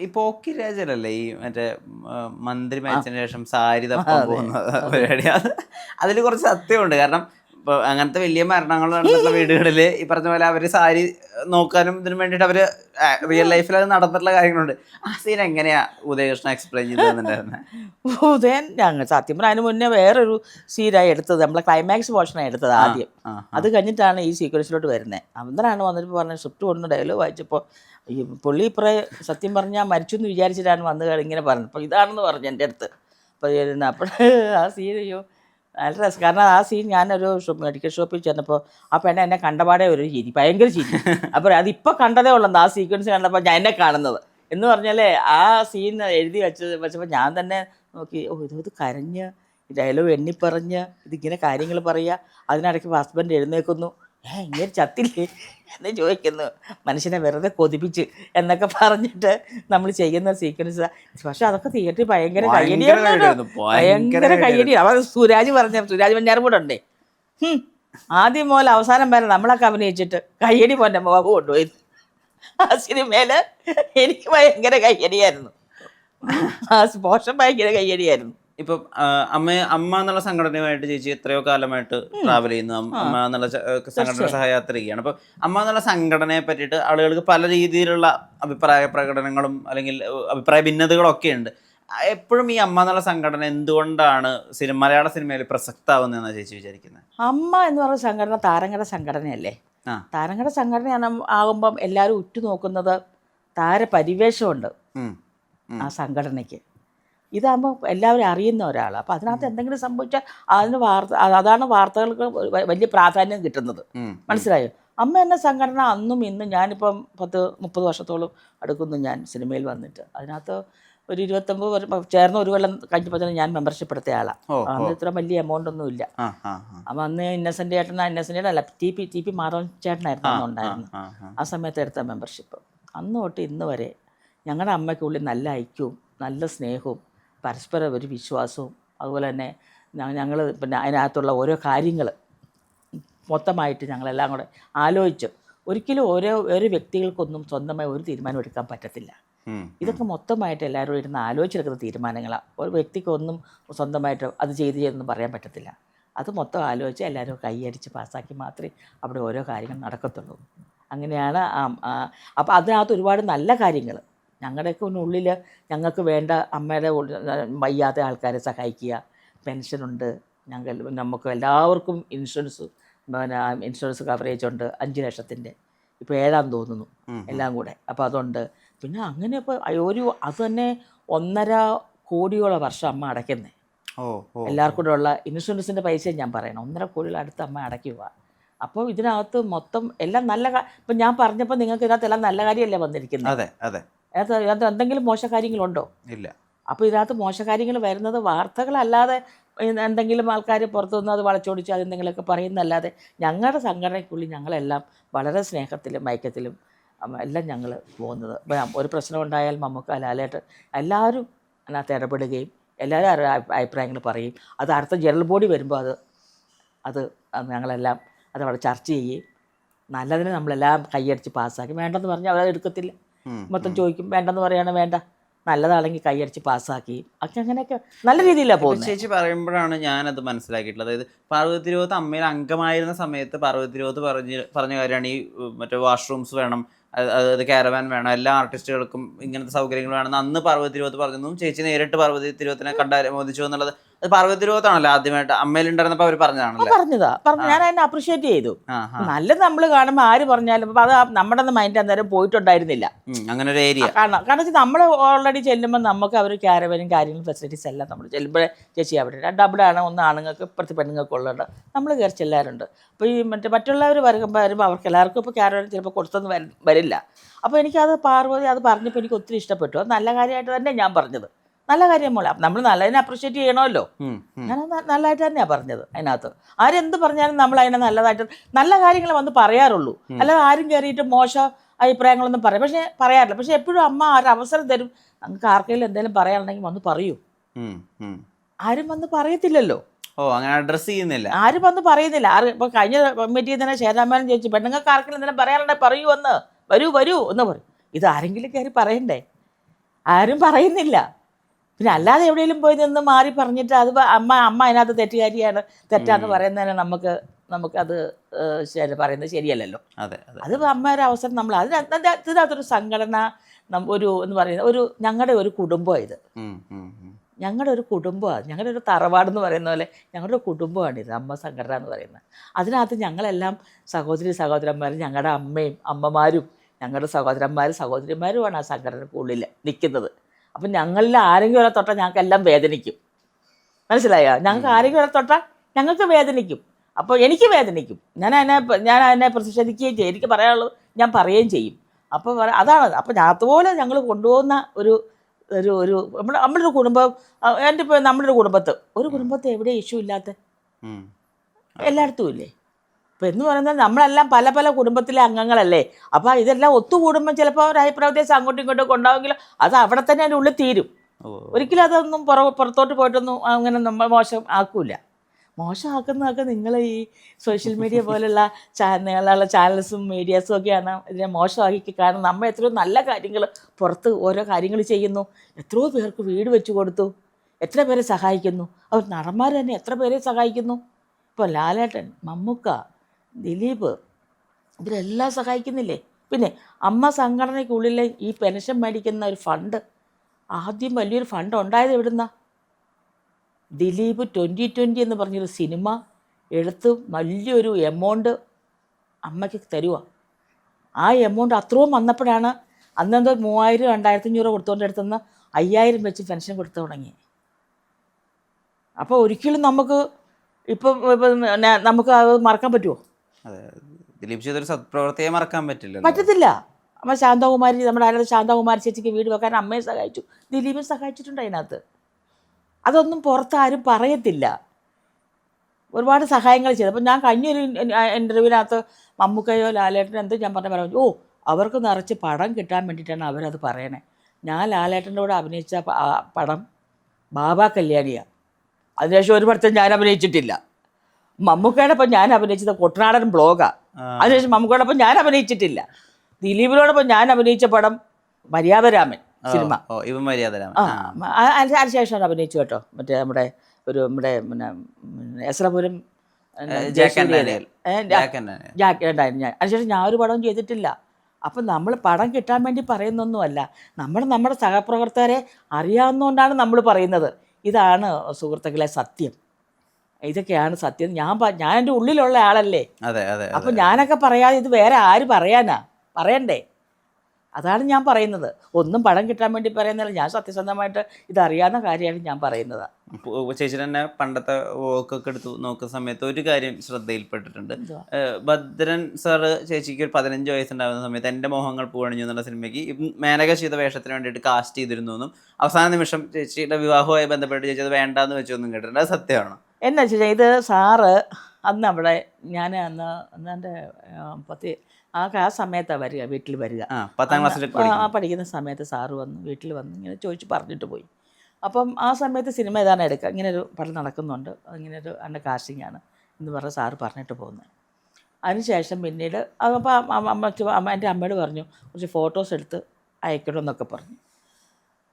ഈ പോക്കിരാജനല്ലേ ഈ മറ്റേ മന്ത്രി മരിച്ചതിന് ശേഷം സാരി തപ്പാൻ പോകുന്ന അതിൽ കുറച്ച് സത്യമുണ്ട്. കാരണം ഇപ്പൊ അങ്ങനത്തെ വലിയ മരണങ്ങൾ നടന്നിട്ടുള്ള വീടുകളിൽ ഈ പറഞ്ഞ പോലെ അവർ സാരി നോക്കാനും ഇതിനു വേണ്ടിയിട്ട് അവർ റിയൽ ലൈഫിൽ അത് നടന്നിട്ടുള്ള കാര്യങ്ങളുണ്ട്. ആ സീൻ എങ്ങനെയാ ഉദയകൃഷ്ണ എക്സ്പ്ലെയിൻ ചെയ്തിട്ടുണ്ടായിരുന്നത് ഉദയൻ ഞങ്ങൾ സത്യം പറഞ്ഞാൽ അതിന് മുന്നേ വേറൊരു സീനായി എടുത്തത്. നമ്മളെ ക്ലൈമാക്സ് പോർഷനാണ് എടുത്തത് ആദ്യം. അത് കഴിഞ്ഞിട്ടാണ് ഈ സീക്വൻസിലോട്ട് വരുന്നത് അന്നേരമാണ് വന്നിട്ട് പറഞ്ഞ സ്ക്രിപ്റ്റ് കൊണ്ട് ഡയലോഗ് വായിച്ചപ്പോൾ ഈ പുള്ളി ഇപ്പറേ സത്യം പറഞ്ഞാൽ മരിച്ചു എന്ന് വിചാരിച്ചിട്ടാണ് വന്ന് ഇങ്ങനെ പറഞ്ഞത്. അപ്പോൾ ഇതാണെന്ന് പറഞ്ഞു എന്റെ അടുത്ത്. അപ്പോൾ അപ്പോൾ ആ സീൻ അയ്യോ നല്ല രസം. കാരണം ആ സീൻ ഞാനൊരു മെഡിക്കൽ ഷോപ്പിൽ ചെന്നപ്പോൾ ആ പെണ്ണ എന്നെ കണ്ടപാടെ ഒരു ചിരി ഭയങ്കര ചിരി. അപ്പോൾ അതിപ്പോൾ കണ്ടതേ ഉള്ളൂ. ആ സീക്വൻസ് കണ്ടപ്പോൾ ഞാൻ എന്നെ കാണുന്നത്. എന്ന് പറഞ്ഞാലേ ആ സീൻ എഴുതി വെച്ചത് വെച്ചപ്പോൾ ഞാൻ തന്നെ നോക്കി ഓ ഇത് ഇത് കരഞ്ഞ് ഡയലോഗ് എണ്ണിപ്പറഞ്ഞ് ഇതിങ്ങനെ കാര്യങ്ങൾ പറയുക അതിനിടയ്ക്ക് ഹസ്ബൻഡ് എഴുന്നേക്കുന്നു. ഏ ഇങ്ങനെ ചത്തില്ലേ? എന്ന് ചോദിക്കുന്നു. മനുഷ്യനെ വെറുതെ കൊതിപ്പിച്ച് എന്നൊക്കെ പറഞ്ഞിട്ട് നമ്മൾ ചെയ്യുന്ന സീക്വൻസ് പക്ഷെ അതൊക്കെ തിയേറ്ററിൽ ഭയങ്കര കയ്യടിയായിരുന്നു. ഭയങ്കര കയ്യടി അവ സുരാജ് പറഞ്ഞ സുരാജ് പഞ്ഞാറും കൂടെ ഉണ്ടേ. ആദ്യം മുതൽ അവസാനം വരെ നമ്മളൊക്കെ അഭിനയിച്ചിട്ട് കയ്യടി പൊന്നെ ബാബു കൊണ്ടുപോയി. ആ സിനിമയിൽ എനിക്ക് ഭയങ്കര കയ്യടിയായിരുന്നു. ആ പോഷൻ ഭയങ്കര കയ്യടിയായിരുന്നു. ഇപ്പം അമ്മ അമ്മ എന്നുള്ള സംഘടനയുമായിട്ട് ചേച്ചി എത്രയോ കാലമായിട്ട് ട്രാവൽ ചെയ്യുന്നു. അമ്മ എന്നുള്ള സംഘടന സഹയാത്ര അപ്പൊ അപ്പം അമ്മ എന്നുള്ള സംഘടനയെ പറ്റിയിട്ട് ആളുകൾക്ക് പല രീതിയിലുള്ള അഭിപ്രായ പ്രകടനങ്ങളും അല്ലെങ്കിൽ അഭിപ്രായ ഭിന്നതകളൊക്കെ ഉണ്ട്. എപ്പോഴും ഈ അമ്മ എന്നുള്ള സംഘടന എന്തുകൊണ്ടാണ് സിനിമ മലയാള സിനിമയിൽ പ്രസക്താവുന്നതെന്നാണ് ചേച്ചി വിചാരിക്കുന്നത് അമ്മ എന്ന് പറഞ്ഞ സംഘടന താരങ്ങളുടെ സംഘടനയല്ലേ. താരങ്ങളുടെ സംഘടനയാണ് ആകുമ്പം എല്ലാവരും ഉറ്റുനോക്കുന്നത് താരപരിവേഷമുണ്ട് ഉം. ഉം. ആ സംഘടനയ്ക്ക്. ഇതാകുമ്പോൾ എല്ലാവരും അറിയുന്ന ഒരാളാണ് അപ്പോൾ അതിനകത്ത് എന്തെങ്കിലും സംഭവിച്ചാൽ അതിന് വാർത്ത അതാണ് വാർത്തകൾക്ക് വലിയ പ്രാധാന്യം കിട്ടുന്നത്. മനസ്സിലായോ? അമ്മ എന്ന സംഘടന അന്നും ഇന്നും ഞാനിപ്പം പത്ത് മുപ്പത് വർഷത്തോളം അടുക്കുന്നു ഞാൻ സിനിമയിൽ വന്നിട്ട്. അതിനകത്ത് ഒരു ഇരുപത്തൊമ്പത് വർഷം ചേർന്ന ഒരു കൊല്ലം കഴിഞ്ഞപ്പോൾ തന്നെ ഞാൻ മെമ്പർഷിപ്പ് എടുത്ത ആളാണ് അന്ന് ഇത്ര വലിയ എമൗണ്ട് ഒന്നും ഇല്ല. അപ്പം അന്ന് ഇന്നസെന്റ് ചേട്ടൻ ഇന്നസെന്റ് അല്ല T P T P Madhavan ചേട്ടനായിരുന്നു അന്ന് ഉണ്ടായിരുന്നത്. ആ സമയത്ത് എടുത്ത മെമ്പർഷിപ്പ്. അന്ന് തൊട്ട് ഇന്ന് വരെ ഞങ്ങളുടെ അമ്മയ്ക്കുള്ളിൽ നല്ല ഐക്യവും നല്ല സ്നേഹവും പരസ്പരം ഒരു വിശ്വാസവും അതുപോലെ തന്നെ ഞങ്ങൾ പിന്നെ അതിനകത്തുള്ള ഓരോ കാര്യങ്ങൾ മൊത്തമായിട്ട് ഞങ്ങളെല്ലാം കൂടെ ആലോചിച്ച് ഒരിക്കലും ഓരോ ഓരോ വ്യക്തികൾക്കൊന്നും സ്വന്തമായി ഒരു തീരുമാനം എടുക്കാൻ പറ്റത്തില്ല ഇതൊക്കെ മൊത്തമായിട്ട് എല്ലാവരും ഇരുന്ന് ആലോചിച്ചെടുക്കുന്ന തീരുമാനങ്ങളാണ് ഒരു വ്യക്തിക്കൊന്നും സ്വന്തമായിട്ട് അത് ചെയ്ത് ചെയ്തെന്ന് പറയാൻ പറ്റത്തില്ല. അത് മൊത്തം ആലോചിച്ച് എല്ലാവരും കൈയടിച്ച് പാസ്സാക്കി മാത്രമേ അവിടെ ഓരോ കാര്യങ്ങൾ നടക്കത്തുള്ളൂ. അങ്ങനെയാണ് അപ്പോൾ അതിനകത്ത് ഒരുപാട് നല്ല കാര്യങ്ങൾ ഞങ്ങളുടെയൊക്കെ ഉള്ളിൽ ഞങ്ങൾക്ക് വേണ്ട അമ്മയുടെ വയ്യാത്ത ആൾക്കാരെ സഹായിക്കുക. പെൻഷനുണ്ട്. ഞങ്ങൾ നമുക്ക് എല്ലാവർക്കും ഇൻഷുറൻസ് പിന്നെ ഇൻഷുറൻസ് കവറേജ് ഉണ്ട്. അഞ്ച് ലക്ഷത്തിന്റെ. ഇപ്പോൾ ഏഴാം തോന്നുന്നു. എല്ലാം കൂടെ. അപ്പോൾ അതുണ്ട്. പിന്നെ അങ്ങനെ ഇപ്പോൾ ഒരു അത് തന്നെ ഒന്നര കോടിയോളം വർഷം അമ്മ അടയ്ക്കുന്നത് എല്ലാവർക്കും കൂടെ ഉള്ള ഇൻഷുറൻസിന്റെ പൈസ ഞാൻ പറയണം. ഒന്നര കോടിയോളം അടുത്ത് അമ്മ അടയ്ക്കുക അപ്പോൾ ഇതിനകത്ത് മൊത്തം എല്ലാം നല്ല ഇപ്പം ഞാൻ പറഞ്ഞപ്പോൾ നിങ്ങൾക്ക് ഇതിനകത്ത് എല്ലാം നല്ല കാര്യമല്ലേ വന്നിരിക്കുന്നത് അതെ അതെ. അതിനകത്ത് എന്തെങ്കിലും മോശ കാര്യങ്ങളുണ്ടോ ഇല്ല. അപ്പോൾ ഇതിനകത്ത് മോശ കാര്യങ്ങൾ വരുന്നത് വാർത്തകളല്ലാതെ എന്തെങ്കിലും ആൾക്കാർ പുറത്തുനിന്ന് അത് വളച്ചൊടിച്ച് അതെന്തെങ്കിലുമൊക്കെ പറയുന്നതല്ലാതെ ഞങ്ങളുടെ സംഘടനയ്ക്കുള്ളിൽ ഞങ്ങളെല്ലാം വളരെ സ്നേഹത്തിലും ഐക്യത്തിലും എല്ലാം ഞങ്ങൾ പോകുന്നത്. ഒരു പ്രശ്നം ഉണ്ടായാൽ നമുക്ക് ലാലേട്ട് എല്ലാവരും അതിനകത്ത് ഇടപെടുകയും എല്ലാവരും അഭിപ്രായങ്ങൾ പറയും അത് അടുത്ത ജനറൽ ബോഡി വരുമ്പോൾ അത് അത് ഞങ്ങളെല്ലാം അത് അവിടെ ചർച്ച ചെയ്യുകയും നല്ലതിന് നമ്മളെല്ലാം കൈയടിച്ച് പാസ്സാക്കി. വേണ്ടെന്ന് പറഞ്ഞാൽ അവരത് എടുക്കത്തില്ല. മൊത്തം ചോദിക്കും വേണ്ടെന്ന് പറയാണ് വേണ്ട. നല്ലതാണെങ്കിൽ കൈയടിച്ച് പാസ്സാക്കി. ഒക്കെ അങ്ങനെയൊക്കെ നല്ല രീതിയിലാണ് പോകുന്നത് ചേച്ചി പറയുമ്പോഴാണ് ഞാനത് മനസ്സിലാക്കിയിട്ടുള്ളത്. അതായത് പാർവതി തിരുവോത്ത് അമ്മയിൽ അംഗമായിരുന്ന സമയത്ത് പാർവതി തിരുവോത്ത് പറഞ്ഞ പറഞ്ഞ കാര്യമാണ്. ഈ മറ്റേ വാഷ്റൂംസ് വേണം അത് അതായത് കാരവാൻ വേണം എല്ലാ ആർട്ടിസ്റ്റുകൾക്കും ഇങ്ങനത്തെ സൗകര്യങ്ങൾ വേണം. അന്ന് പാർവതി തിരുവോത്ത് പറഞ്ഞു ചേച്ചി നേരിട്ട് പാർവതി തിരുവോത്തിനെ കണ്ടാമോദിച്ചു എന്നുള്ളത് അത് പാർവതി തിരുവോത്താണല്ലോ ആദ്യമായിട്ട്. അമ്മയിലുണ്ടായിരുന്നപ്പോൾ അവർ പറഞ്ഞതാണല്ലോ? പറഞ്ഞതാ. പറഞ്ഞു ഞാൻ അതിനെ അപ്രീഷിയേറ്റ് ചെയ്തു. നല്ലത് നമ്മൾ കാണുമ്പോൾ ആര് പറഞ്ഞാലും അത് നമ്മുടെ മൈൻഡ് അന്നേരം പോയിട്ടുണ്ടായിരുന്നില്ല. അങ്ങനെ ഒരു ഏരിയ കാരണം കാരണം വെച്ചാൽ നമ്മൾ ഓൾറെഡി ചെല്ലുമ്പോൾ നമുക്ക് അവർ ക്യാരവനും കാര്യങ്ങളും ഫെസിലിറ്റീസ് എല്ലാം നമ്മൾ ചെല്ലുമ്പോഴേ ചേച്ചി അവിടെ ഡബിൾ ആണ്. ഒന്ന് ആണുങ്ങൾക്ക് ഇപ്പുറത്ത് പെണ്ണുങ്ങൾക്ക് ഉള്ളത് നമ്മൾ കയറി ചെല്ലാറുണ്ട്. അപ്പോൾ ഈ മറ്റേ മറ്റുള്ളവർ വരുമ്പോൾ വരുമ്പോൾ അവർക്ക് എല്ലാവർക്കും ഇപ്പോൾ ക്യാരവൻ ചിലപ്പോൾ കൊടുത്തൊന്നും വരില്ല. അപ്പോൾ എനിക്കത് പാർവതി അത് പറഞ്ഞപ്പോൾ എനിക്ക് ഒത്തിരി ഇഷ്ടപ്പെട്ടു. അത് നല്ല കാര്യമായിട്ട് തന്നെ ഞാൻ പറഞ്ഞത്. നല്ല കാര്യം മോളെ. നമ്മൾ നല്ലതിനെ അപ്രിഷ്യേറ്റ് ചെയ്യണമല്ലോ. ഞാൻ നല്ലതായിട്ട് തന്നെയാണ് പറഞ്ഞത് അതിനകത്ത്. ആരെന്ത് പറഞ്ഞാലും നമ്മൾ അതിനെ നല്ലതായിട്ട് നല്ല കാര്യങ്ങൾ വന്ന് പറയാറുള്ളൂ. അല്ലാതെ ആരും കയറിയിട്ട് മോശ അഭിപ്രായങ്ങളൊന്നും പറയാം. പക്ഷേ പറയാറില്ല. പക്ഷെ എപ്പോഴും അമ്മ ഒരു അവസരം തരും. നമുക്ക് ആർക്കെങ്കിലും എന്തെങ്കിലും പറയാനുണ്ടെങ്കിൽ വന്ന് പറയൂ. ആരും വന്ന് പറയത്തില്ലല്ലോ. ഓ അങ്ങനെ അഡ്രസ് ചെയ്യുന്നില്ല. ആരും വന്ന് പറയുന്നില്ല. ആര് ഇപ്പൊ കഴിഞ്ഞ കമ്മിറ്റിയിൽ തന്നെ ശേരാമാനം ചോദിച്ചു പെണ്ണുങ്ങൾക്ക് ആർക്കെങ്കിലും എന്തെങ്കിലും പറയാനുണ്ടെങ്കിൽ പറയൂ എന്ന് വരൂ വരൂ എന്ന് പറയും. ഇത് ആരെങ്കിലും കയറി പറയണ്ടേ? ആരും പറയുന്നില്ല. പിന്നെ അല്ലാതെ എവിടെയെങ്കിലും പോയി നിന്ന് മാറി പറഞ്ഞിട്ട് അത് അമ്മ അമ്മ അതിനകത്ത് തെറ്റുകാരിയാണ്. തെറ്റാന്ന് പറയുന്നതിന് നമുക്ക് നമുക്കത് അത് ശരി പറയുന്നത് ശരിയല്ലല്ലോ. അതെ അതെ. അമ്മയുടെ അവസരം നമ്മൾ അതിന് ഇതിനകത്തൊരു സംഘടന ഒരു എന്ന് പറയുന്നത് ഒരു ഞങ്ങളുടെ ഒരു കുടുംബം ഇത്. ഞങ്ങളുടെ ഒരു കുടുംബമാണ് ഞങ്ങളുടെ ഒരു തറവാട് എന്ന് പറയുന്ന പോലെ ഞങ്ങളുടെ ഒരു കുടുംബമാണിത് അമ്മ സംഘടന എന്ന് പറയുന്നത്. അതിനകത്ത് ഞങ്ങളെല്ലാം സഹോദരി സഹോദരന്മാരും ഞങ്ങളുടെ അമ്മയും അമ്മമാരും ഞങ്ങളുടെ സഹോദരന്മാരും സഹോദരിമാരുമാണ് ആ സംഘടനക്കുള്ളിൽ നിൽക്കുന്നത് അപ്പം ഞങ്ങളിൽ ആരെങ്കിലും ഒരാൾ തൊട്ടാൽ ഞങ്ങൾക്കെല്ലാം വേദനിക്കും. മനസ്സിലായോ? ഞങ്ങൾക്ക് ആരെങ്കിലും ഒരാൾ തൊട്ടാൽ ഞങ്ങൾക്ക് വേദനിക്കും. അപ്പോൾ എനിക്ക് വേദനിക്കും. ഞാൻ അതിനെ ഞാൻ അതിനെ പ്രതിഷേധിക്കുകയും ചെയ്യും. എനിക്ക് പറയാനുള്ളത് ഞാൻ പറയുകയും ചെയ്യും. അപ്പോൾ അതാണ്. അപ്പോൾ അതുപോലെ ഞങ്ങൾ കൊണ്ടുപോകുന്ന ഒരു ഒരു ഒരു നമ്മുടെ നമ്മുടെ ഒരു കുടുംബം എന്റെ ഇപ്പോൾ നമ്മുടെ ഒരു കുടുംബത്ത്. ഒരു കുടുംബത്ത് എവിടെ ഇഷ്യൂ ഇല്ലാത്ത. എല്ലായിടത്തും ഇല്ലേ? ഇപ്പം എന്ന് പറയുന്നത് നമ്മളെല്ലാം പല പല കുടുംബത്തിലെ അംഗങ്ങളല്ലേ. അപ്പോൾ ഇതെല്ലാം ഒത്തുകൂടുമ്പോൾ ചിലപ്പോൾ ഒരു അഭിപ്രായ വ്യത്യാസം അങ്ങോട്ടും ഇങ്ങോട്ടും കൊണ്ടാവുമെങ്കിലും അത് അവിടെ തന്നെ അതിന്റെ ഉള്ളിൽ തീരും. ഒരിക്കലും അതൊന്നും പുറ പുറത്തോട്ട് പോയിട്ടൊന്നും അങ്ങനെ നമ്മൾ മോശം ആക്കൂല. മോശമാക്കുന്നതൊക്കെ നിങ്ങൾ ഈ സോഷ്യൽ മീഡിയ പോലുള്ള ചാനലുകളുള്ള ചാനൽസും മീഡിയാസും ഒക്കെയാണ് ഇതിനെ മോശമാക്കി കാരണം നമ്മൾ എത്രയോ നല്ല കാര്യങ്ങൾ പുറത്ത് ഓരോ കാര്യങ്ങൾ ചെയ്യുന്നു. എത്രയോ പേർക്ക് വീട് വെച്ച് കൊടുത്തു. എത്ര പേരെ സഹായിക്കുന്നു. അവർ നടന്മാർ തന്നെ എത്ര പേരെ സഹായിക്കുന്നു. ഇപ്പോൾ ലാലേട്ടൻ മമ്മൂക്ക ദിലീപ് ഇവരെല്ലാം സഹായിക്കുന്നില്ലേ? പിന്നെ അമ്മ സംഘടനയ്ക്കുള്ളിലെ ഈ പെൻഷൻ മേടിക്കുന്ന ഒരു ഫണ്ട് ആദ്യം വലിയൊരു ഫണ്ട് ഉണ്ടായത് എവിടുന്ന? ദിലീപ് ട്വന്റി ട്വന്റി എന്ന് പറഞ്ഞൊരു സിനിമ എടുത്ത് വലിയൊരു എമൗണ്ട് അമ്മയ്ക്ക് തരുക ആ എമൗണ്ട് അത്രയും വന്നപ്പോഴാണ് അന്നെന്തോ മൂവായിരം രണ്ടായിരത്തി അഞ്ഞൂറ് കൊടുത്തുകൊണ്ട് എടുത്തുനിന്ന് അയ്യായിരം വെച്ച് പെൻഷൻ കൊടുത്തു തുടങ്ങി. അപ്പോൾ ഒരിക്കലും നമുക്ക് ഇപ്പം നമുക്ക് അത് മറക്കാൻ പറ്റുമോ ദിലീപ് ചെയ്തൊരു സത്പ്രവർത്തിയെ മറക്കാൻ പറ്റില്ല പറ്റത്തില്ല. അമ്മ ശാന്തകുമാരി നമ്മുടെ ആരാധന ശാന്തകുമാരി ചേച്ചിക്ക് വീട് വെക്കാൻ അമ്മയെ സഹായിച്ചു. ദിലീപും സഹായിച്ചിട്ടുണ്ട് അതിനകത്ത്. അതൊന്നും പുറത്ത് ആരും പറയത്തില്ല. ഒരുപാട് സഹായങ്ങൾ ചെയ്തു. അപ്പം ഞാൻ കഴിഞ്ഞൊരു ഇന്റർവ്യൂവിനകത്ത് മമ്മൂക്കയോ ലാലേട്ടനോ എന്തോ ഞാൻ പറഞ്ഞ പറഞ്ഞു ഓ അവർക്ക് നിറച്ച് പടം കിട്ടാൻ വേണ്ടിയിട്ടാണ് അവരത് പറയണേ. ഞാൻ ലാലേട്ടന്റെ കൂടെ അഭിനയിച്ച പടം ബാബ കല്യാണിയാണ് അതിനുശേഷം ഒരു പടത്തും ഞാൻ അഭിനയിച്ചിട്ടില്ല. മമ്മൂക്കയുടെ ഒപ്പം ഞാൻ അഭിനയിച്ചത് കുട്ടനാടൻ ബ്ലോഗാണ്. അതിനുശേഷം മമ്മൂക്കയോടൊപ്പം ഞാൻ അഭിനയിച്ചിട്ടില്ല. ദിലീപിനോടൊപ്പം ഞാൻ അഭിനയിച്ച പടം മര്യാദരാമൻ സിനിമ. ഓ മര്യാദരാമൻ. മര്യാദ ആ മ- ആ- അതിന് അതിനുശേഷം അഭിനയിച്ചു കേട്ടോ. മറ്റേ നമ്മുടെ ഒരു നമ്മുടെ പിന്നെ എസ്രപുരം ഞാൻ അതിനുശേഷം ഞാൻ ഒരു പടവും ചെയ്തിട്ടില്ല. അപ്പം നമ്മൾ പടം കിട്ടാൻ വേണ്ടി പറയുന്നൊന്നുമല്ല. നമ്മൾ നമ്മുടെ സഹപ്രവർത്തകരെ അറിയാവുന്നതുകൊണ്ടാണ് നമ്മൾ പറയുന്നത്. ഇതാണ് സുഹൃത്തുക്കളെ സത്യം. ഇതൊക്കെയാണ് സത്യം. ഞാൻ ഞാൻ എന്റെ ഉള്ളിലുള്ള ആളല്ലേ. അതെ അതെ അപ്പം ഞാനൊക്കെ പറയാതെ ഇത് വേറെ ആര് പറയാനാ? പറയണ്ടേ? അതാണ് ഞാൻ പറയുന്നത്. ഒന്നും പടം കിട്ടാൻ വേണ്ടി പറയുന്നില്ല ഞാൻ സത്യസന്ധമായിട്ട് ഇതറിയാവുന്ന കാര്യമാണ് ഞാൻ പറയുന്നത്. ചേച്ചി തന്നെ പണ്ടത്തെ വോക്കൊക്കെ എടുത്ത് നോക്കുന്ന സമയത്ത് ഒരു കാര്യം ശ്രദ്ധയിൽപ്പെട്ടിട്ടുണ്ട്. ഭദ്രൻ സാറ് ചേച്ചിക്ക് ഒരു പതിനഞ്ച് വയസ്സുണ്ടാകുന്ന സമയത്ത് എന്റെ മോഹങ്ങൾ പൂവണിഞ്ഞു എന്നുള്ള സിനിമയ്ക്ക് മേനക ചെയ്ത വേഷത്തിന് വേണ്ടിയിട്ട് കാസ്റ്റ് ചെയ്തിരുന്നു എന്നും അവസാന നിമിഷം ചേച്ചിയുടെ വിവാഹവുമായി ബന്ധപ്പെട്ട് ചേച്ചി അത് വേണ്ടാന്ന് വെച്ചൊന്നും കേട്ടിട്ടുണ്ട്. അത് സത്യമാണോ? എന്നാ വെച്ചാൽ ഇത് സാറ് അന്ന് അവിടെ ഞാൻ അന്ന് അന്ന് എന്റെ പത്തി ആ ആ സമയത്താണ് വരിക വീട്ടിൽ വരിക. പത്താം ക്ലാസ്സിൽ ആ, പഠിക്കുന്ന സമയത്ത് സാറ് വന്ന് വീട്ടിൽ വന്ന് ഇങ്ങനെ ചോദിച്ച് പറഞ്ഞിട്ട് പോയി. അപ്പം ആ സമയത്ത് സിനിമ ഏതാണ് എടുക്കുക? ഇങ്ങനെ ഒരു പടം നടക്കുന്നുണ്ട്. ഇങ്ങനെ ഒരു അന്ന കാസ്റ്റിംഗ് ആണ് എന്ന് പറഞ്ഞ് സാറ് പറഞ്ഞിട്ട് പോകുന്നത് അതിനുശേഷം പിന്നീട് അപ്പോൾ അമ്മ അമ്മ എന്റെ അമ്മയോട് പറഞ്ഞു കുറച്ച് ഫോട്ടോസ് എടുത്ത് അയക്കണമെന്നൊക്കെ പറഞ്ഞു.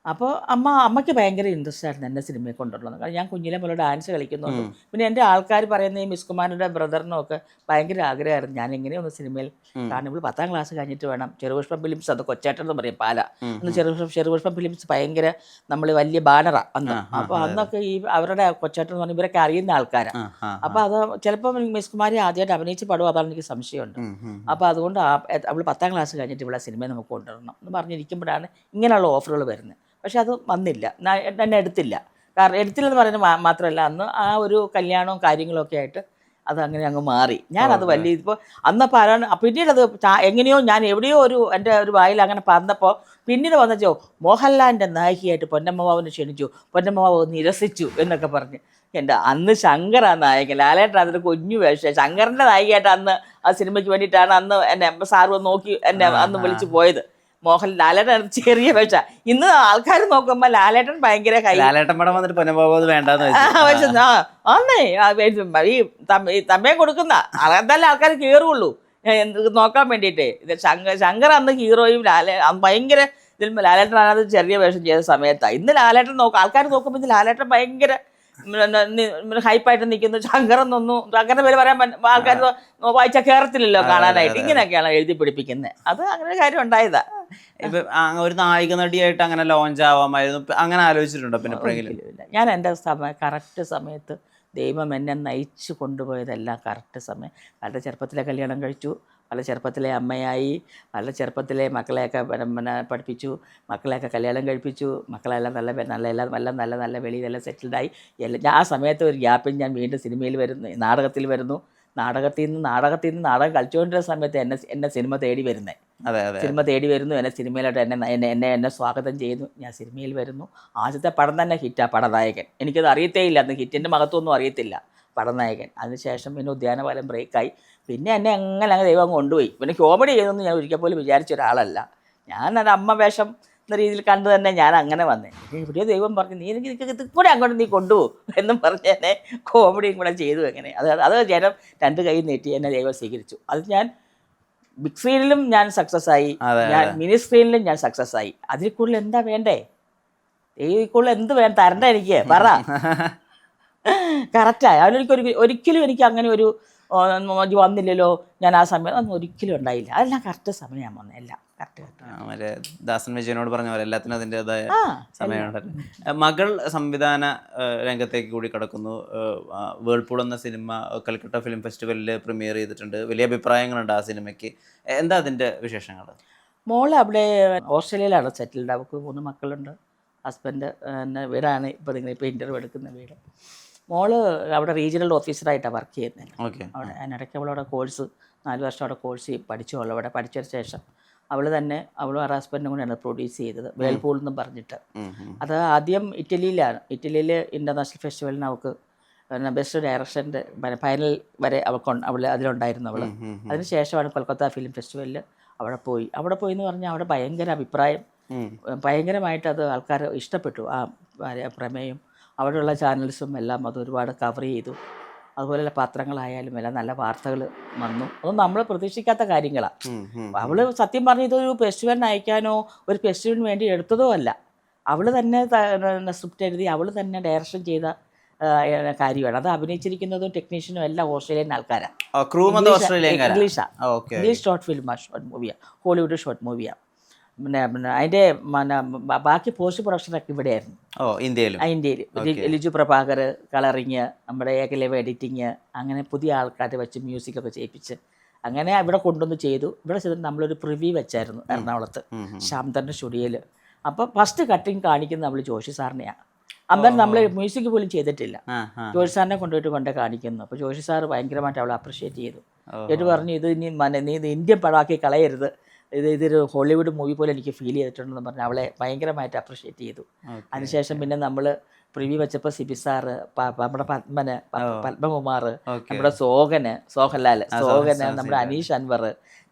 അപ്പോൾ അമ്മ അമ്മയ്ക്ക് ഭയങ്കര ഇൻട്രസ്റ്റ് ആയിരുന്നു എന്റെ സിനിമയെ കൊണ്ടുള്ളത് കാരണം ഞാൻ കുഞ്ഞിലെ മുതൽ ഡാൻസ് കളിക്കുന്നുണ്ട് പിന്നെ എന്റെ ആൾക്കാർ പറയുന്ന ഈ മിസ് കുമാറിന്റെ ബ്രദറിനും ഒക്കെ ഭയങ്കര ആഗ്രഹമായിരുന്നു. ഞാൻ എങ്ങനെയൊന്ന് സിനിമയിൽ കാരണം ഇവിടെ പത്താം ക്ലാസ് കഴിഞ്ഞിട്ട് വേണം. ചെറുപുഷ്പം ഫിലിംസ് അത് കൊച്ചേട്ടൻ എന്ന് പറയും പാല. അന്ന് ചെറുപുഷ്പം ചെറുപുഷ്പം ഫിലിംസ് ഭയങ്കര നമ്മൾ വലിയ ബാനറാ അന്ന്. അപ്പോൾ അന്നൊക്കെ ഈ അവരുടെ കൊച്ചേട്ടൻ എന്ന് പറഞ്ഞാൽ ഇവരൊക്കെ അറിയുന്ന ആൾക്കാരാണ് അപ്പോൾ അത് ചിലപ്പോൾ മിസ് കുമാരി ആദ്യമായിട്ട് അഭിനയിച്ച് പടവും അതാണ് എനിക്ക് സംശയമുണ്ട്. അപ്പോൾ അതുകൊണ്ട് അവൾ പത്താം ക്ലാസ് കഴിഞ്ഞിട്ട് ഇവിടെ സിനിമയെ നമുക്ക് കൊണ്ടുവരണം എന്ന് പറഞ്ഞിരിക്കുമ്പോഴാണ് ഇങ്ങനെയുള്ള ഓഫറുകൾ വരുന്നത്. പക്ഷെ അത് വന്നില്ല. എന്നെ എടുത്തില്ല. കാരണം എടുത്തില്ലെന്ന് പറയുന്നത് മാത്രമല്ല അന്ന് ആ ഒരു കല്യാണവും കാര്യങ്ങളൊക്കെ ആയിട്ട് അത് അങ്ങനെ അങ്ങ് മാറി. ഞാനത് വലിയ ഇപ്പോൾ അന്നപ്പോൾ ആരാണ് പിന്നീട് അത് എങ്ങനെയോ ഞാൻ എവിടെയോ ഒരു എന്റെ ഒരു വായിൽ അങ്ങനെ പറഞ്ഞപ്പോൾ പിന്നീട് വന്നച്ചോ മോഹൻലാലിന്റെ നായികയായിട്ട് പൊന്നമ്മവാവിനെ ക്ഷണിച്ചു. പൊന്നമ്മവാവ് നിരസിച്ചു എന്നൊക്കെ പറഞ്ഞ്. എന്റെ അന്ന് ശങ്കറാ നായകൻ. ലാലേട്ടൻ അതിന്റെ കുഞ്ഞു വേഷം ശങ്കറിന്റെ നായികയായിട്ട് അന്ന് ആ സിനിമയ്ക്ക് വേണ്ടിയിട്ടാണ് അന്ന് എന്നെ സാറ് നോക്കി എന്നെ അന്ന് വിളിച്ചു പോയത്. മോഹൻ ലാലേട്ടൻ ചെറിയ പക്ഷ ഇന്ന് ആൾക്കാർ നോക്കുമ്പോ ലാലേട്ടൻ ഭയങ്കര കൈ ലാലേട്ടൻ പടം വന്നിട്ട് പൊന്നപോകുന്നത് വേണ്ടെന്ന് ആന്നേ ഈ തമ്മ- ഈ തമ്മയെ കൊടുക്കുന്ന അതല്ല ആൾക്കാർ കയറുള്ളൂ നോക്കാൻ വേണ്ടിയിട്ട്. ഇത് ശങ്കർ ശങ്കർ അന്ന് ഹീറോയും ലാലേ ഭയങ്കര ഇതിൽ ലാലേട്ടനാണത് ചെറിയ വേഷം ചെയ്ത സമയത്താണ് ഇന്ന് ലാലേട്ടൻ നോക്കും ആൾക്കാർ നോക്കുമ്പോൾ ഇന്ന് ലാലേട്ടൻ ഭയങ്കര ഹൈപ്പായിട്ട് നിൽക്കുന്നു ശങ്കറെന്നൊന്നും ശങ്കറിന്റെ പേര് പറയാൻ ആൾക്കാർ വായിച്ചാൽ കയറത്തില്ലല്ലോ കാണാനായിട്ട്. ഇങ്ങനെയൊക്കെയാണ് എഴുതി പിടിപ്പിക്കുന്നത് അത് അങ്ങനെ ഒരു കാര്യം ഉണ്ടായതാ. ഇപ്പൊ ആ ഒരു നായിക നടിയായിട്ട് അങ്ങനെ ലോഞ്ച് ആവാമായിരുന്നു. അങ്ങനെ ആലോചിച്ചിട്ടുണ്ടോ പിന്നെ എപ്പോഴെങ്കിലും. ഞാൻ എന്റെ സമയം കറക്റ്റ് സമയത്ത് ദൈവം എന്നെ നയിച്ചു കൊണ്ടുപോയതെല്ലാം കറക്റ്റ് സമയം. പല ചെറുപ്പത്തിലെ കല്യാണം കഴിച്ചു പല ചെറുപ്പത്തിലെ അമ്മയായി പല ചെറുപ്പത്തിലെ മക്കളെയൊക്കെ പിന്നെ പിന്നെ പഠിപ്പിച്ചു മക്കളെയൊക്കെ കല്യാണം കഴിപ്പിച്ചു മക്കളെല്ലാം നല്ല നല്ല എല്ലാം നല്ല നല്ല നല്ല വെളിയിലെല്ലാം സെറ്റിൽഡായി എല്ലാം ആ സമയത്ത് ഒരു ഗ്യാപ്പിൽ ഞാൻ വീണ്ടും സിനിമയിൽ വരുന്നു നാടകത്തിൽ വരുന്നു. നാടകത്തിൽ നിന്ന് നാടകത്തിൽ നിന്ന് നാടകം കളിച്ചുകൊണ്ടിരുന്ന സമയത്ത് എന്നെ എന്നെ സിനിമ തേടി വരുന്നത് അതെ അതെ. സിനിമ തേടി വരുന്നു എന്നെ സിനിമയിലോട്ട് എന്നെ എന്നെ എന്നെ എന്നെ സ്വാഗതം ചെയ്യുന്നു. ഞാൻ സിനിമയിൽ വരുന്നു. ആദ്യത്തെ പടം തന്നെ ഹിറ്റാണ് പടനായകൻ. എനിക്കത് അറിയത്തേ ഇല്ല അന്ന് ഹിറ്റിന്റെ മഹത്വമൊന്നും അറിയത്തില്ല. പടനായകൻ. അതിനുശേഷം പിന്നെ ഉദ്യാനപാലം ബ്രേക്കായി പിന്നെ എന്നെ അങ്ങനെ അങ്ങ് ദൈവം കൊണ്ടുപോയി. പിന്നെ കോമഡി ചെയ്തെന്ന് ഞാൻ ഒരിക്കൽ പോലും വിചാരിച്ച ഒരാളല്ല. ഞാൻ അത് അമ്മ വേഷം എന്ന രീതിയിൽ കണ്ടു തന്നെ ഞാൻ അങ്ങനെ വന്നേ. എവിടെയോ ദൈവം പറഞ്ഞു നീ എനിക്ക് ഇത് കൂടെ അങ്ങോട്ട് നീ കൊണ്ടുപോകും എന്നും പറഞ്ഞ് എന്നെ കോമഡിയും കൂടെ ചെയ്തു എങ്ങനെ അത് അത് ജനം രണ്ട് കൈ നീട്ടി എന്നെ ദൈവം സ്വീകരിച്ചു. അത് ഞാൻ ബിഗ് സ്ക്രീനിലും ഞാൻ സക്സസ് ആയി. ഞാൻ മിനി സ്ക്രീനിലും ഞാൻ സക്സസ് ആയി. അതിൽ കൂടുതൽ എന്താ വേണ്ടേ? ഈ കൂടുതൽ എന്ത് വേണം? തരണ്ട എനിക്ക്. പറ. കറക്റ്റായി അതിലെനിക്ക് ഒരു ഒരിക്കലും എനിക്ക് അങ്ങനെ ഒരു വന്നില്ലല്ലോ. ഞാൻ ആ സമയം ഒന്നും ഒരിക്കലും ഉണ്ടായില്ല. അതെല്ലാം കറക്റ്റ് സമയം വന്നത് എല്ലാം കറക്റ്റ് ആ, മറ്റേ ദാസൻ വിജയനോട് പറഞ്ഞ പോലെ എല്ലാത്തിനും അതിന്റെതായ സമയമുണ്ടല്ലോ മകൾ സംവിധാന രംഗത്തേക്ക് കൂടി കടക്കുന്നു. വേൾപൂൾ എന്ന സിനിമ കൽക്കട്ട ഫിലിം ഫെസ്റ്റിവലിൽ പ്രീമിയർ ചെയ്തിട്ടുണ്ട്. വലിയ അഭിപ്രായങ്ങളുണ്ട് ആ സിനിമയ്ക്ക്. എന്താ അതിന്റെ വിശേഷങ്ങൾ മോൾ അവിടെ ഓസ്ട്രേലിയയിലാണ് സെറ്റിൽഡ്. അവൾക്ക് മൂന്ന് മക്കളുണ്ട്. ഹസ്ബൻഡ് എന്നെ വീടാണ് ഇപ്പോൾ നിങ്ങൾ ഇപ്പോൾ ഇന്റർവ്യൂ എടുക്കുന്ന വീട്. മോൾ അവിടെ റീജിയണൽ ഓഫീസറായിട്ടാണ് വർക്ക് ചെയ്യുന്നത് ഓക്കെ. അവിടെ അതിനിടയ്ക്ക് അവളവിടെ കോഴ്സ് നാല് വർഷം അവിടെ കോഴ്സ് പഠിച്ചു അവിടെ പഠിച്ചതിന് ശേഷം. അവൾ തന്നെ അവളും ഹസ്ബൻഡും കൂടെയാണ് പ്രൊഡ്യൂസ് ചെയ്തത്. വേൾപൂൾ എന്ന് പറഞ്ഞിട്ട്. അത് ആദ്യം ഇറ്റലിയിലാണ്. ഇറ്റലിയിൽ ഇന്റർനാഷണൽ ഫെസ്റ്റിവലിന് അവൾക്ക് പിന്നെ ബെസ്റ്റ് ഡയറക്ഷന്റെ ഫൈനൽ വരെ അവൾക്ക് അവൾ അതിലുണ്ടായിരുന്നു അവൾ അതിനുശേഷമാണ് കൊൽക്കത്ത ഫിലിം ഫെസ്റ്റിവലിൽ അവിടെ പോയി. അവിടെ പോയി എന്ന് പറഞ്ഞാൽ അവിടെ ഭയങ്കര അഭിപ്രായം. ഭയങ്കരമായിട്ട് അത് ആൾക്കാർ ഇഷ്ടപ്പെട്ടു. ആ ആ പ്രമേയം. അവിടെയുള്ള ചാനൽസും എല്ലാം അത് ഒരുപാട് കവർ ചെയ്തു. അതുപോലെയുള്ള പത്രങ്ങളായാലും എല്ലാം നല്ല വാർത്തകൾ വന്നു. അതൊന്നും നമ്മൾ പ്രതീക്ഷിക്കാത്ത കാര്യങ്ങളാണ് അവൾ സത്യം പറഞ്ഞ ഇതൊരു ഫെസ്റ്റിവലിന് അയക്കാനോ ഒരു ഫെസ്റ്റിവലിന് വേണ്ടി എടുത്തതോ അല്ല. അവൾ തന്നെ സ്ക്രിപ്റ്റ് എഴുതി അവൾ തന്നെ ഡയറക്ഷൻ ചെയ്ത കാര്യമാണ്. അത് അഭിനയിച്ചിരിക്കുന്നതും ടെക്നീഷ്യനും എല്ലാം ഓസ്ട്രേലിയൻ ആൾക്കാരാണ് ഇംഗ്ലീഷാണ് ഇംഗ്ലീഷ് ഷോർട്ട് ഫിലിമാണ് ഷോർട്ട് മൂവിയാണ് ഹോളിവുഡ് ഷോർട്ട് മൂവിയാണ് പിന്നെ പിന്നെ അതിന്റെ ബാക്കി പോസ്റ്റ് പ്രൊഡക്ഷനൊക്കെ ഇവിടെയായിരുന്നു. ഓ ഇന്ത്യയിൽ ഇന്ത്യയിൽ ലിജു പ്രഭാകർ കളറിങ് നമ്മുടെ ഏകലവ് എഡിറ്റിങ് അങ്ങനെ പുതിയ ആൾക്കാരെ വെച്ച് മ്യൂസിക്കൊക്കെ ചെയ്യിപ്പിച്ച് അങ്ങനെ ഇവിടെ കൊണ്ടുവന്ന് ചെയ്തു. ഇവിടെ ചെയ്തിട്ട് നമ്മളൊരു പ്രിവ്യൂ വെച്ചായിരുന്നു എറണാകുളത്ത്. ശാന്തന്റെ സ്റ്റുഡിയോയിൽ അപ്പം ഫസ്റ്റ് കട്ടിങ് കാണിക്കുന്നത് നമ്മൾ ജോഷി സാറിനെയാണ് അന്നേരം നമ്മൾ മ്യൂസിക് പോലും ചെയ്തിട്ടില്ല. ജോഷി സാറിനെ കൊണ്ടുപോയിട്ട് കൊണ്ടേ കാണിക്കുന്നു. അപ്പോൾ ജോഷി സാർ ഭയങ്കരമായിട്ട് അവളെ അപ്രിഷ്യേറ്റ് ചെയ്തു. എന്നിട്ട് പറഞ്ഞു ഇത് ഇനി നീ ഇത് ഇന്ത്യൻ പടമാക്കി കളയരുത്. ഇത് ഇതൊരു ഹോളിവുഡ് മൂവി പോലെ എനിക്ക് ഫീൽ ചെയ്തിട്ടുണ്ടെന്ന് പറഞ്ഞ് അവളെ ഭയങ്കരമായിട്ട് അപ്രിഷ്യേറ്റ് ചെയ്തു. അതിനുശേഷം പിന്നെ നമ്മൾ പ്രിവ്യൂ വെച്ചപ്പോൾ സിബി സാറ് നമ്മുടെ പത്മന് പത്മകുമാർ നമ്മുടെ സോഹന് സോഹൻലാൽ സോഹന് നമ്മുടെ അനീഷ് അൻവർ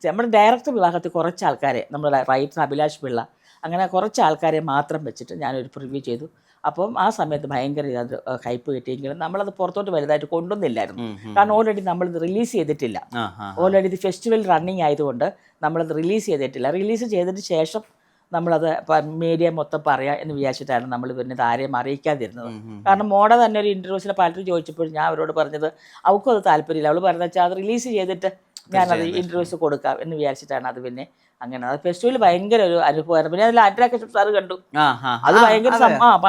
നമ്മുടെ ഡയറക്ടർ വിഭാഗത്തിൽ കുറച്ച് ആൾക്കാരെ നമ്മുടെ റൈറ്റർ അഭിലാഷ് പിള്ള അങ്ങനെ കുറച്ച് ആൾക്കാരെ മാത്രം വെച്ചിട്ട് ഞാനൊരു പ്രിവ്യൂ ചെയ്തു. അപ്പം ആ സമയത്ത് ഭയങ്കര ഇത് ഹൈപ്പ് കിട്ടിയെങ്കിലും നമ്മളത് പുറത്തോട്ട് വലുതായിട്ട് കൊണ്ടുവന്നില്ലായിരുന്നു. കാരണം ഓൾറെഡി നമ്മളിത് റിലീസ് ചെയ്തിട്ടില്ല. ഓൾറെഡി ഇത് ഫെസ്റ്റിവൽ റണ്ണിങ് ആയതുകൊണ്ട് നമ്മളത് റിലീസ് ചെയ്തിട്ടില്ല. റിലീസ് ചെയ്തതിന് ശേഷം നമ്മളത് മീഡിയ മൊത്തം പറയാം എന്ന് വിചാരിച്ചിട്ടാണ് നമ്മൾ പിന്നെ ഇത് ആരെയും അറിയിക്കാതിരുന്നത്. കാരണം മോഡ തന്നെ ഒരു ഇന്റർവ്യൂസിലെ പലരും ചോദിച്ചപ്പോൾ ഞാൻ അവരോട് പറഞ്ഞത് അവൾക്കും അത് താല്പര്യമില്ല. അവൾ പറഞ്ഞാൽ വെച്ചാൽ അത് റിലീസ് ചെയ്തിട്ട് ഞാനത് ഇന്റർവ്യൂസ് കൊടുക്കാം എന്ന് വിചാരിച്ചിട്ടാണ് അത് പിന്നെ അങ്ങനെ. അത് ഫെസ്റ്റിവൽ ഭയങ്കര ഒരു അനുഭവമായിരുന്നു. പിന്നെ അതിൽ അൻഡ്രാ സാറ് കണ്ടു. അത് ഭയങ്കര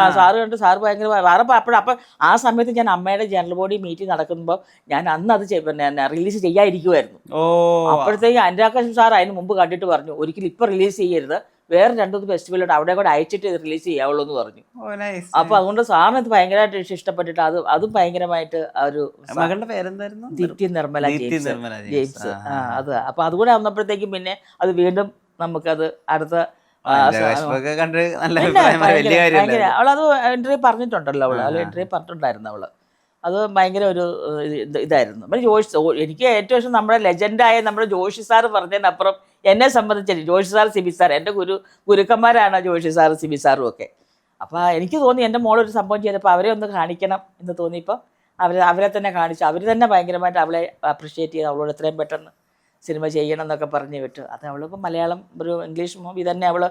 ആ സാറ് കണ്ടു. സാറ് ഭയങ്കര വേറെ അപ്പോഴും അപ്പം ആ സമയത്ത് ഞാൻ അമ്മയുടെ ജനറൽ ബോഡി മീറ്റിംഗ് നടക്കുമ്പോൾ ഞാൻ അന്ന് അത് പിന്നെ റിലീസ് ചെയ്യാതിരിക്കുമായിരുന്നു അപ്പോഴത്തേക്ക് അനുരാഘേഷൻ സാർ അതിന് മുമ്പ് കണ്ടിട്ട് പറഞ്ഞു ഒരിക്കലും ഇപ്പം റിലീസ് ചെയ്യരുത്. വേറെ രണ്ടു ഫെസ്റ്റിവലുണ്ട് അവിടെ കൂടെ അയച്ചിട്ട് റിലീസ് ചെയ്യാവുള്ളൂ എന്ന് പറഞ്ഞു. അപ്പൊ അതുകൊണ്ട് സാറിന് ഇത് ഭയങ്കരമായിട്ട് ഇഷ്ടപ്പെട്ടിട്ട് അത് അതും ഭയങ്കരമായിട്ട് ഒരു മകളുടെ പേരെന്തായിരുന്നു? നിർമ്മല ജെയിംസ്. അത്. അപ്പൊ അതുകൂടെ വന്നപ്പോഴത്തേക്കും പിന്നെ അത് വീണ്ടും നമുക്കത് അടുത്ത അവളത് എൻട്രി പറഞ്ഞിട്ടുണ്ടല്ലോ അവൾ. അവൾ എൻട്രി പറഞ്ഞിട്ടുണ്ടായിരുന്നു അവൾ. അത് ഭയങ്കര ഒരു ഇതായിരുന്നു. പിന്നെ ജോഷി എനിക്ക് ഏറ്റവും നമ്മുടെ ലെജൻഡായ നമ്മുടെ ജോഷി സാർ പറഞ്ഞതിനപ്പുറം എന്നെ സംബന്ധിച്ച് ജോഷി സാർ സിബി സാർ എന്റെ ഗുരു ഗുരുക്കന്മാരാണ് ജോഷി സാർ സിബി സാറും ഒക്കെ. അപ്പോൾ എനിക്ക് തോന്നി എന്റെ മോളൊരു സംഭവം ചെയ്തപ്പോൾ അവരെ ഒന്ന് കാണിക്കണം എന്ന് തോന്നിയപ്പോൾ അവർ അവരെ തന്നെ കാണിച്ചു. അവർ തന്നെ ഭയങ്കരമായിട്ട് അവളെ അപ്രിഷ്യേറ്റ് ചെയ്ത്. അവളോട് എത്രയും പെട്ടെന്ന് സിനിമ ചെയ്യണം എന്നൊക്കെ പറഞ്ഞു വിട്ടു. അത് അവളിപ്പോൾ മലയാളം ഒരു ഇംഗ്ലീഷ് മൂവി തന്നെ അവൾ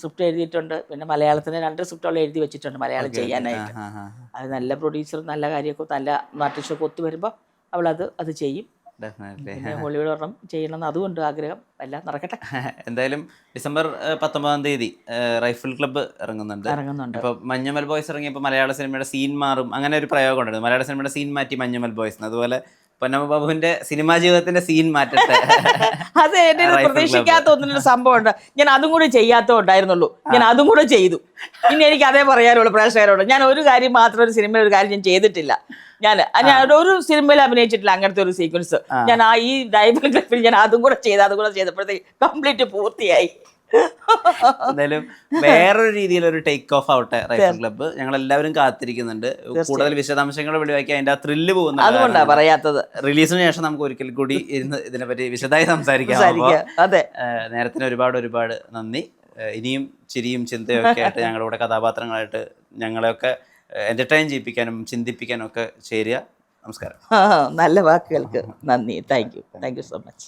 സ്ക്രിപ്റ്റ് എഴുതിയിട്ടുണ്ട്. പിന്നെ മലയാളത്തിന് രണ്ട് സ്ക്രിപ്റ്റ് അവൾ എഴുതി വെച്ചിട്ടുണ്ട് മലയാളം ചെയ്യാനായിട്ട്. അത് നല്ല പ്രൊഡ്യൂസർ നല്ല കാര്യമൊക്കെ നല്ല ആർട്ടിസ്റ്റൊക്കെ ഒത്തു വരുമ്പോൾ അവളത് അത് ചെയ്യും. ഹോളിവുഡ് ഒരെണ്ണം ചെയ്യണമെന്ന് അതുകൊണ്ട് ആഗ്രഹം. എല്ലാം നടക്കട്ടെ. എന്തായാലും ഡിസംബർ പത്തൊമ്പതാം തീയതി റൈഫിൾ ക്ലബ്ബ് ഇറങ്ങുന്നുണ്ട്. ഇറങ്ങുന്നുണ്ട്. ഇപ്പൊ മഞ്ഞുമൽ ബോയ്സ് ഇറങ്ങിയപ്പോൾ മലയാള സിനിമയുടെ സീൻ മാറും. അങ്ങനെ ഒരു പ്രയോഗം ഉണ്ടായിരുന്നു. മലയാള സിനിമയുടെ സീൻ മാറ്റി മഞ്ഞുമൽ ബോയ്സ് അതുപോലെ പൊന്നമ്മ ബാബുവിന്റെ സിനിമാ ജീവിതത്തിന്റെ സീൻ മാറ്റട്ടെ. അത് എന്റെ പ്രതീക്ഷിക്കാത്ത ഒന്നിനൊരു സംഭവം ഉണ്ട്. ഞാൻ അതും കൂടെ ചെയ്യാത്തോ ഉണ്ടായിരുന്നുള്ളൂ ഞാൻ അതും കൂടെ ചെയ്തു. ഇനി എനിക്ക് അതേ പറയാനുള്ളൂ പ്രേക്ഷകരോട്. ഞാൻ ഒരു കാര്യം മാത്രം ഒരു സിനിമയിൽ ഒരു കാര്യം ഞാൻ ചെയ്തിട്ടില്ല. ഞാൻ ഞാൻ ഒരു സിനിമയിൽ അഭിനയിച്ചിട്ടില്ല അങ്ങനത്തെ ഒരു സീക്വൻസ് ഞാൻ ആ ഈ ഡൈബിൾ ക്ലിപ്പിൽ ഞാൻ അതും കൂടെ ചെയ്ത് അതും കൂടെ ചെയ്തപ്പോഴത്തേക്ക് കംപ്ലീറ്റ് പൂർത്തിയായി. എന്തായാലും വേറൊരു രീതിയിലൊരു ടേക്ക് ഓഫ് ആവട്ടെ റൈഫിൾ ക്ലബ്ബ് ഞങ്ങൾ എല്ലാവരും കാത്തിരിക്കുന്നുണ്ട്. കൂടുതൽ വിശദാംശങ്ങൾ വെളിവാക്കി അതിന്റെ ആ ത്രില്ല് പോകുന്ന അതുകൊണ്ടാ പറയാത്തത്. റിലീസിന് ശേഷം നമുക്ക് ഒരിക്കൽ കൂടി ഇരുന്ന് ഇതിനെപ്പറ്റി വിശദമായി സംസാരിക്കാം. അതെ. നേരത്തിന് ഒരുപാട് ഒരുപാട് നന്ദി. ഇനിയും ചിരിയും ചിന്തയും ഒക്കെ ആയിട്ട് ഞങ്ങളുടെ കഥാപാത്രങ്ങളായിട്ട് ഞങ്ങളെയൊക്കെ എന്റർടൈൻ ചെയ്യിപ്പിക്കാനും ചിന്തിപ്പിക്കാനും ഒക്കെ ചേരുക. നമസ്കാരം. നല്ല വാക്കുകൾക്ക് നന്ദി. Thank you thank you so much